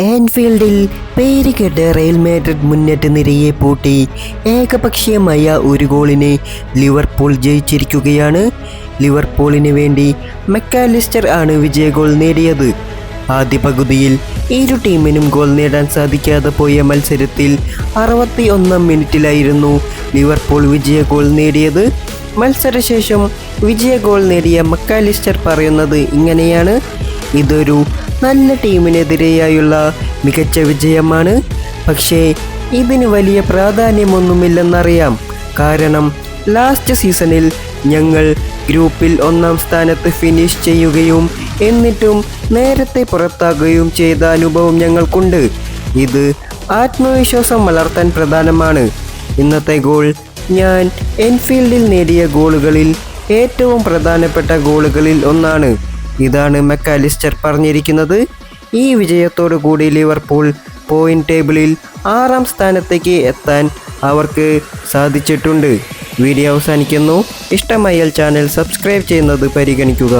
ആൻഫീൽഡിൽ പേരുകെട്ട Real Madrid മുന്നേറ്റ നിരയെ പൂട്ടി. ഏകപക്ഷീയമായ ഒരു ഗോളിന് ലിവർപൂൾ ജയിച്ചിരിക്കുകയാണ്. ലിവർപൂളിന് വേണ്ടി മെക്കാലിസ്റ്റർ ആണ് വിജയ ഗോൾ നേടിയത്. ആദ്യ പകുതിയിൽ ഇരു ടീമിനും ഗോൾ നേടാൻ സാധിക്കാതെ പോയ മത്സരത്തിൽ അറുപത്തി ഒന്നാം മിനിറ്റിലായിരുന്നു ലിവർപൂൾ വിജയ ഗോൾ നേടിയത്. മത്സരശേഷം വിജയ ഗോൾ നേടിയ മക്കാലിസ്റ്റർ പറയുന്നത് ഇങ്ങനെയാണ്. ഇതൊരു നല്ല ടീമിനെതിരെയായുള്ള മികച്ച വിജയമാണ്. പക്ഷേ ഇതിന് വലിയ പ്രാധാന്യമൊന്നുമില്ലെന്നറിയാം. കാരണം ലാസ്റ്റ് സീസണിൽ ഞങ്ങൾ ഗ്രൂപ്പിൽ ഒന്നാം സ്ഥാനത്ത് ഫിനിഷ് ചെയ്യുകയും എന്നിട്ടും നേരത്തെ പുറത്താകുകയും ചെയ്ത അനുഭവം ഞങ്ങൾക്കുണ്ട്. ഇത് ആത്മവിശ്വാസം വളർത്താൻ പ്രധാനമാണ്. ഇന്നത്തെ ഗോൾ ഞാൻ എൻഫീൽഡിൽ നേടിയ ഗോളുകളിൽ ഏറ്റവും പ്രധാനപ്പെട്ട ഗോളുകളിൽ ഒന്നാണ്. ഇതാണ് മെക്കാലിസ്റ്റർ പറഞ്ഞിരിക്കുന്നത്. ഈ വിജയത്തോടു കൂടി ലിവർപൂൾ പോയിന്റ് ടേബിളിൽ ആറാം സ്ഥാനത്തേക്ക് എത്താൻ അവർക്ക് സാധിച്ചിട്ടുണ്ട്. വീഡിയോ അവസാനിക്കുന്നു. ഇഷ്ടമായാൽ ചാനൽ സബ്സ്ക്രൈബ് ചെയ്യുന്നത് പരിഗണിക്കുക.